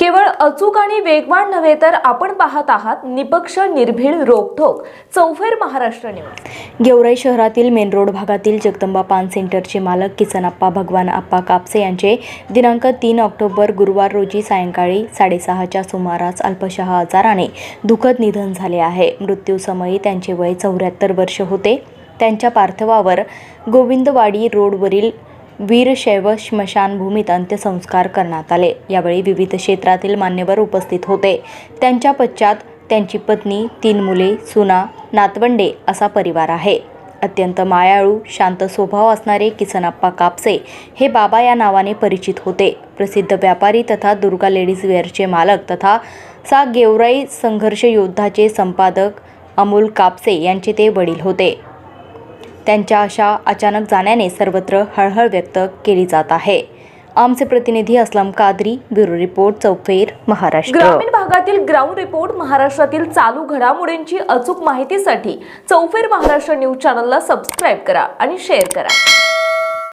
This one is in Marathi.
केवळ अचूक आणि वेगवान नव्हे तर आपण पाहत आहात निपक्ष निर्भीड रोखोक चौफेर महाराष्ट्र न्यूज. गेवराई शहरातील मेन रोड भागातील जगदंबा पान सेंटरचे मालक किसन आप्पा भगवान आप्पा कापसे यांचे दिनांक तीन ऑक्टोबर गुरुवार रोजी सायंकाळी साडेसहाच्या सुमारास अल्पशः आजाराने दुःखद निधन झाले आहे. मृत्यूसमयी त्यांचे वय चौऱ्याहत्तर वर्ष होते. त्यांच्या पार्थिवावर गोविंदवाडी रोडवरील वीरशैव स्मशानभूमीत अंत्यसंस्कार करण्यात आले. यावेळी विविध क्षेत्रातील मान्यवर उपस्थित होते. त्यांच्या पश्चात त्यांची पत्नी तीन मुले सुना नातवंडे असा परिवार आहे. अत्यंत मायाळू शांत स्वभाव असणारे किसनप्पा कापसे हे बाबा या नावाने परिचित होते. प्रसिद्ध व्यापारी तथा दुर्गा लेडीज वेअरचे मालक तथा सा गेवराई संघर्ष योद्धाचे संपादक अमोल कापसे यांचे ते वडील होते. त्यांच्या अशा अचानक जाण्याने सर्वत्र हळहळ व्यक्त केली जात आहे. आमचे प्रतिनिधी असलम कादरी ब्युरो रिपोर्ट चौफेर महाराष्ट्र. ग्रामीण भागातील ग्राउंड रिपोर्ट महाराष्ट्रातील चालू घडामोडींची अचूक माहितीसाठी चौफेर महाराष्ट्र न्यूज चॅनलला सबस्क्राईब करा आणि शेअर करा.